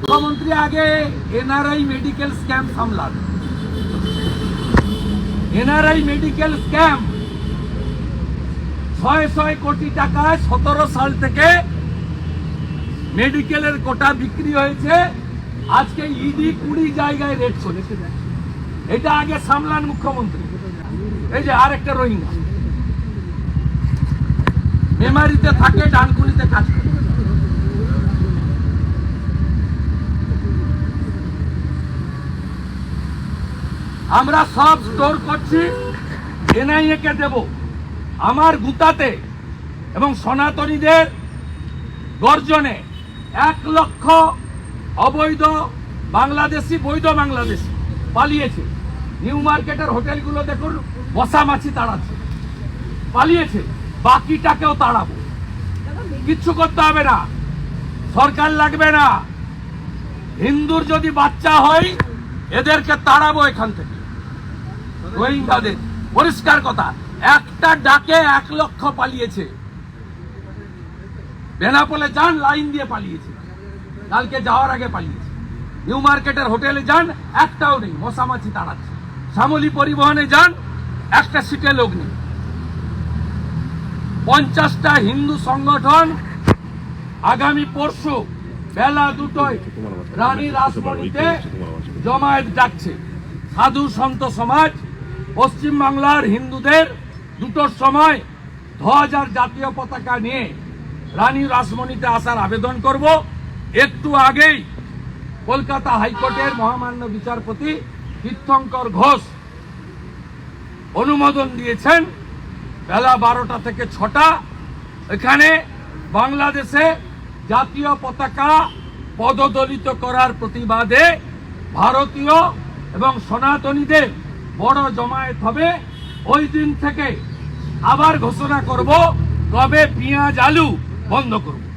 মুখ্যমন্ত্রী আগে NRI medical scam সামলান। এনআরআই মেডিকেল স্ক্যাম ছয় ছয় কোটি টাকায় সতেরো সাল থেকে মেডিকেলের কোটা বিক্রি হয়েছে। আজকে ইডি কুড়ি জায়গায় রেট চলেছে এটা আগে সামলান মুখ্যমন্ত্রী। এই যে আর একটা রোহিঙ্গা। মেমারিতে থাকে, ডানকুনিতে কাজ করে। আমরা সব স্টোর করছি এনআইএ কে দেব? আমার গুতাতে এবং সনাতনীদের গর্জনে এক লক্ষ অবৈধ বাংলাদেশি, বৈধ বাংলাদেশি পালিয়েছে। নিউ মার্কেটের হোটেলগুলো দেখুন, বসা মাছি তাড়াচ্ছে। পালিয়েছে, বাকিটাকেও তাড়াবো। কিচ্ছু করতে হবে না। সরকার লাগবে না। হিন্দুর যদি বাচ্চা হয়, এদেরকে তাড়াবো এখান থেকে। রোহিঙ্গাদের পরিষ্কার কথা, একটা ডাকে এক লক্ষ পালিয়েছে। বেনাপোলে যান, লাইন দিয়ে পালিয়েছে। কালকে যাওয়ার আগে পালিয়েছে। নিউ মার্কেটের হোটেলে যান, একটাও নেই, মশামাছি তাড়াচ্ছে। শ্যামলী পরিবহনে যান, একটা সিটে লোক নেই। পঞ্চাশটা হিন্দু সংগঠন আগামী পরশু বেলা দুটোয় রানী রাসমণিতে জমায়েত ডাকছে। সাধু সন্ত সমাজ পশ্চিম বাংলার হিন্দুদের দুটোর সময় ধ্বজ আর জাতীয় পতাকা নিয়ে রানী রাসমণিতে আসার আবেদন করব। একটু আগেই কলকাতা হাইকোর্টের মহামান্য বিচারপতি তীর্থঙ্কর ঘোষ অনুমোদন দিয়েছেন। বেলা বারোটা থেকে ছটা। এখানে বাংলাদেশে জাতীয় পতাকা পদদলিত করার প্রতিবাদে ভারতীয় এবং সনাতনীদের বড় জমায়েত হবে ওই দিন থেকে আবার ঘোষণা করব কবে পেঁয়াজ আলু বন্ধ করব।